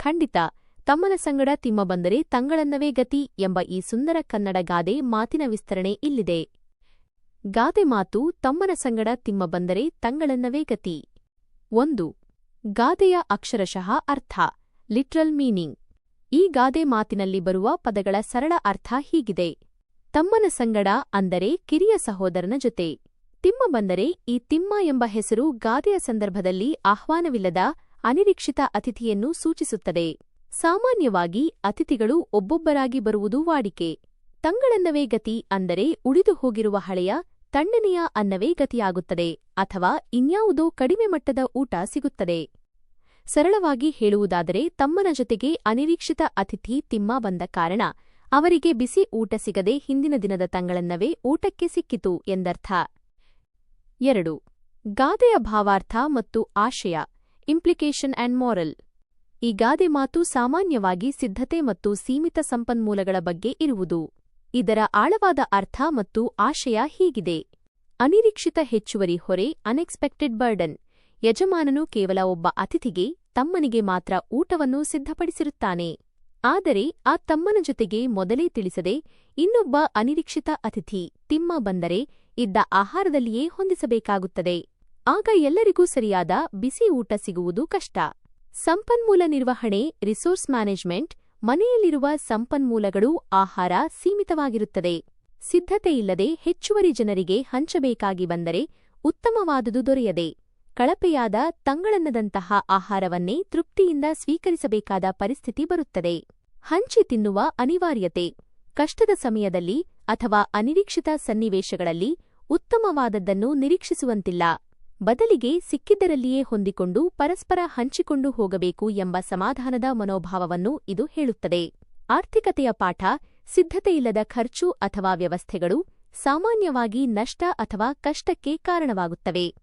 ಖಂಡಿತ, ತಮ್ಮನ ಸಂಗಡ ತಿಮ್ಮ ಬಂದರೆ ತಂಗಳನ್ನವೇ ಗತಿ ಎಂಬ ಈ ಸುಂದರ ಕನ್ನಡ ಗಾದೆ ಮಾತಿನ ವಿಸ್ತರಣೆ ಇಲ್ಲಿದೆ. ಗಾದೆ ಮಾತು ತಮ್ಮನ ಸಂಗಡ ತಿಮ್ಮ ಬಂದರೆ ತಂಗಳನ್ನವೇ ಗತಿ. ಒಂದು, ಗಾದೆಯ ಅಕ್ಷರಶಃ ಅರ್ಥ, ಲಿಟ್ರಲ್ ಮೀನಿಂಗ್. ಈ ಗಾದೆ ಮಾತಿನಲ್ಲಿ ಬರುವ ಪದಗಳ ಸರಳ ಅರ್ಥ ಹೀಗಿದೆ. ತಮ್ಮನ ಸಂಗಡ ಅಂದರೆ ಕಿರಿಯ ಸಹೋದರನ ಜೊತೆ. ತಿಮ್ಮ ಬಂದರೆ ಈ ತಿಮ್ಮ ಎಂಬ ಹೆಸರು ಗಾದೆಯ ಸಂದರ್ಭದಲ್ಲಿ ಆಹ್ವಾನವಿಲ್ಲದ ಅನಿರೀಕ್ಷಿತ ಅತಿಥಿಯನ್ನು ಸೂಚಿಸುತ್ತದೆ. ಸಾಮಾನ್ಯವಾಗಿ ಅತಿಥಿಗಳು ಒಬ್ಬೊಬ್ಬರಾಗಿ ಬರುವುದು ವಾಡಿಕೆ. ತಂಗಳನ್ನವೇ ಗತಿ ಅಂದರೆ ಉಳಿದು ಹೋಗಿರುವ ಹಳೆಯ, ತಣ್ಣನೆಯ ಅನ್ನವೇ ಗತಿಯಾಗುತ್ತದೆ ಅಥವಾ ಇನ್ಯಾವುದೋ ಕಡಿಮೆ ಮಟ್ಟದ ಊಟ ಸಿಗುತ್ತದೆ. ಸರಳವಾಗಿ ಹೇಳುವುದಾದರೆ ತಮ್ಮನ ಜೊತೆಗೆ ಅನಿರೀಕ್ಷಿತ ಅತಿಥಿ ತಿಮ್ಮ ಬಂದ ಕಾರಣ, ಅವರಿಗೆ ಬಿಸಿ ಊಟ ಸಿಗದೆ ಹಿಂದಿನ ದಿನದ ತಂಗಳನ್ನವೇ ಊಟಕ್ಕೆ ಸಿಕ್ಕಿತು ಎಂದರ್ಥ. ಎರಡು. ಗಾದೆಯ ಭಾವಾರ್ಥ ಮತ್ತು ಆಶಯ. ಇಂಪ್ಲಿಕೇಶನ್ ಆಂಡ್ ಮಾರಲ್ ಈ ಗಾದೆ ಮಾತು ಸಾಮಾನ್ಯವಾಗಿ ಸಿದ್ಧತೆ ಮತ್ತು ಸೀಮಿತ ಸಂಪನ್ಮೂಲಗಳ ಬಗ್ಗೆ ಇರುವುದು. ಇದರ ಆಳವಾದ ಅರ್ಥ ಮತ್ತು ಆಶಯ ಹೀಗಿದೆ. ಅನಿರೀಕ್ಷಿತ ಹೆಚ್ಚುವರಿ ಹೊರೆ ಅನ್ಎಕ್ಸ್ಪೆಕ್ಟೆಡ್ ಬರ್ಡನ್ ಯಜಮಾನನು ಕೇವಲ ಒಬ್ಬ ಅತಿಥಿಗೆ, ತಮ್ಮನಿಗೆ ಮಾತ್ರ ಊಟವನ್ನು ಸಿದ್ಧಪಡಿಸಿರುತ್ತಾನೆ. ಆದರೆ, ಆ ತಮ್ಮನ ಜೊತೆಗೆ ಮೊದಲೇ ತಿಳಿಸದೆ, ಇನ್ನೊಬ್ಬ ಅನಿರೀಕ್ಷಿತ ಅತಿಥಿ ತಿಮ್ಮ ಬಂದರೆ, ಇದ್ದ ಆಹಾರದಲ್ಲಿಯೇ ಹೊಂದಿಸಬೇಕಾಗುತ್ತದೆ. ಆಗ ಎಲ್ಲರಿಗೂ ಸರಿಯಾದ ಬಿಸಿ ಊಟ ಸಿಗುವುದು ಕಷ್ಟ. ಸಂಪನ್ಮೂಲ ನಿರ್ವಹಣೆ, ರಿಸೋರ್ಸ್ ಮ್ಯಾನೇಜ್ಮೆಂಟ್, ಮನೆಯಲ್ಲಿರುವ ಸಂಪನ್ಮೂಲಗಳು ಆಹಾರ ಸೀಮಿತವಾಗಿರುತ್ತದೆ. ಸಿದ್ಧತೆಯಿಲ್ಲದೆ ಹೆಚ್ಚುವರಿ ಜನರಿಗೆ ಹಂಚಬೇಕಾಗಿ ಬಂದರೆ ಉತ್ತಮವಾದುದು ದೊರೆಯದೆ. ಕಳಪೆಯಾದ ತಂಗಳನ್ನದಂತಹ ಆಹಾರವನ್ನೇ ತೃಪ್ತಿಯಿಂದ ಸ್ವೀಕರಿಸಬೇಕಾದ ಪರಿಸ್ಥಿತಿ ಬರುತ್ತದೆ. ಹಂಚಿ ತಿನ್ನುವ ಅನಿವಾರ್ಯತೆ. ಕಷ್ಟದ ಸಮಯದಲ್ಲಿ ಅಥವಾ ಅನಿರೀಕ್ಷಿತ ಸನ್ನಿವೇಶಗಳಲ್ಲಿ ಉತ್ತಮವಾದದ್ದನ್ನು ನಿರೀಕ್ಷಿಸುವಂತಿಲ್ಲ. ಬದಲಿಗೆ ಸಿಕ್ಕಿದ್ದರಲ್ಲಿಯೇ ಹೊಂದಿಕೊಂಡು ಪರಸ್ಪರ ಹಂಚಿಕೊಂಡು ಹೋಗಬೇಕು ಎಂಬ ಸಮಾಧಾನದ ಮನೋಭಾವವನ್ನು ಇದು ಹೇಳುತ್ತದೆ. ಆರ್ಥಿಕತೆಯ ಪಾಠ ಸಿದ್ಧತೆಯಿಲ್ಲದ ಖರ್ಚು ಅಥವಾ ವ್ಯವಸ್ಥೆಗಳು ಸಾಮಾನ್ಯವಾಗಿ ನಷ್ಟ ಅಥವಾ ಕಷ್ಟಕ್ಕೆ ಕಾರಣವಾಗುತ್ತವೆ.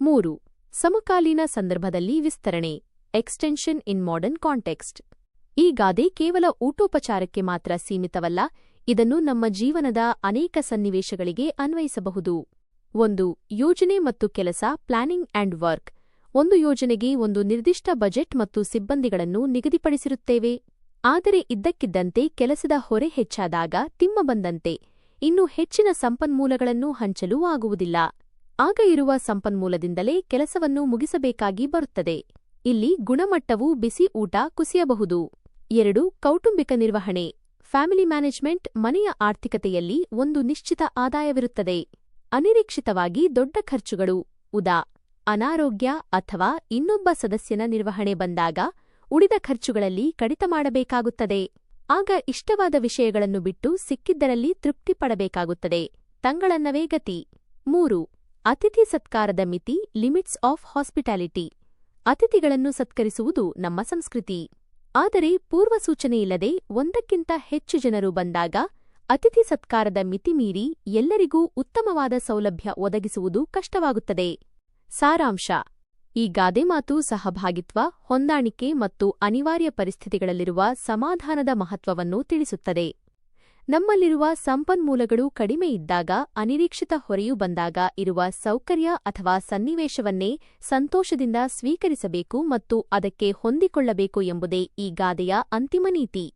ಮೂರು, ಸಮಕಾಲೀನ ಸಂದರ್ಭದಲ್ಲಿ ವಿಸ್ತರಣೆ. Extension in modern context. ಈ ಗಾದೆ ಕೇವಲ ಊಟೋಪಚಾರಕ್ಕೆ ಮಾತ್ರ ಸೀಮಿತವಲ್ಲ, ಇದನ್ನು ನಮ್ಮ ಜೀವನದ ಅನೇಕ ಸನ್ನಿವೇಶಗಳಿಗೆ ಅನ್ವಯಿಸಬಹುದು. ಒಂದು ಯೋಜನೆ ಮತ್ತು ಕೆಲಸ, ಪ್ಲಾನಿಂಗ್ ಆಂಡ್ ವರ್ಕ್. ಒಂದು ಯೋಜನೆಗೆ ಒಂದು ನಿರ್ದಿಷ್ಟ ಬಜೆಟ್ ಮತ್ತು ಸಿಬ್ಬಂದಿಗಳನ್ನು ನಿಗದಿಪಡಿಸಿರುತ್ತೇವೆ. ಆದರೆ ಇದ್ದಕ್ಕಿದ್ದಂತೆ ಕೆಲಸದ ಹೊರೆ ಹೆಚ್ಚಾದಾಗ ತಿಮ್ಮ ಬಂದಂತೆ. ಇನ್ನು ಹೆಚ್ಚಿನ ಸಂಪನ್ಮೂಲಗಳನ್ನು ಹಂಚಲು ಆಗುವುದಿಲ್ಲ. ಆಗ ಇರುವ ಸಂಪನ್ಮೂಲದಿಂದಲೇ ಕೆಲಸವನ್ನು ಮುಗಿಸಬೇಕಾಗಿ ಬರುತ್ತದೆ. ಇಲ್ಲಿ ಗುಣಮಟ್ಟವು ಬಿಸಿ ಊಟ ಕುಸಿಯಬಹುದು. ಎರಡು, ಕೌಟುಂಬಿಕ ನಿರ್ವಹಣೆ. ಫ್ಯಾಮಿಲಿ ಮ್ಯಾನೇಜ್ಮೆಂಟ್ ಮನೆಯ ಆರ್ಥಿಕತೆಯಲ್ಲಿ ಒಂದು ನಿಶ್ಚಿತ ಆದಾಯವಿರುತ್ತದೆ. ಅನಿರೀಕ್ಷಿತವಾಗಿ ದೊಡ್ಡ ಖರ್ಚುಗಳು. ಉದಾ, ಅನಾರೋಗ್ಯ ಅಥವಾ ಇನ್ನೊಬ್ಬ ಸದಸ್ಯನ ನಿರ್ವಹಣೆ ಬಂದಾಗ ಉಳಿದ ಖರ್ಚುಗಳಲ್ಲಿ ಕಡಿತ ಮಾಡಬೇಕಾಗುತ್ತದೆ. ಆಗ ಇಷ್ಟವಾದ ವಿಷಯಗಳನ್ನು ಬಿಟ್ಟು ಸಿಕ್ಕಿದ್ದರಲ್ಲಿ ತೃಪ್ತಿಪಡಬೇಕಾಗುತ್ತದೆ ತಂಗಳನ್ನವೇ ಗತಿ. ಮೂರು, ಅತಿಥಿ ಸತ್ಕಾರದ ಮಿತಿ, ಲಿಮಿಟ್ಸ್ ಆಫ್ ಹಾಸ್ಪಿಟಾಲಿಟಿ. ಅತಿಥಿಗಳನ್ನು ಸತ್ಕರಿಸುವುದು ನಮ್ಮ ಸಂಸ್ಕೃತಿ. ಆದರೆ ಪೂರ್ವಸೂಚನೆಯಿಲ್ಲದೆ ಒಂದಕ್ಕಿಂತ ಹೆಚ್ಚು ಜನರು ಬಂದಾಗ ಅತಿಥಿ ಸತ್ಕಾರದ ಮಿತಿಮೀರಿ ಎಲ್ಲರಿಗೂ ಉತ್ತಮವಾದ ಸೌಲಭ್ಯ ಒದಗಿಸುವುದು ಕಷ್ಟವಾಗುತ್ತದೆ. ಸಾರಾಂಶ, ಈ ಗಾದೆ ಮಾತು ಸಹಭಾಗಿತ್ವ, ಹೊಂದಾಣಿಕೆ ಮತ್ತು ಅನಿವಾರ್ಯ ಪರಿಸ್ಥಿತಿಗಳಲ್ಲಿರುವ ಸಮಾಧಾನದ ಮಹತ್ವವನ್ನು ತಿಳಿಸುತ್ತದೆ. ನಮ್ಮಲ್ಲಿರುವ ಸಂಪನ್ಮೂಲಗಳು ಕಡಿಮೆ ಇದ್ದಾಗ, ಅನಿರೀಕ್ಷಿತ ಹೊರೆಯು ಬಂದಾಗ ಇರುವ ಸೌಕರ್ಯ ಅಥವಾ ಸನ್ನಿವೇಶವನ್ನೇ ಸಂತೋಷದಿಂದ ಸ್ವೀಕರಿಸಬೇಕು ಮತ್ತು ಅದಕ್ಕೆ ಹೊಂದಿಕೊಳ್ಳಬೇಕು ಎಂಬುದೇ ಈ ಗಾದೆಯ ಅಂತಿಮ ನೀತಿ.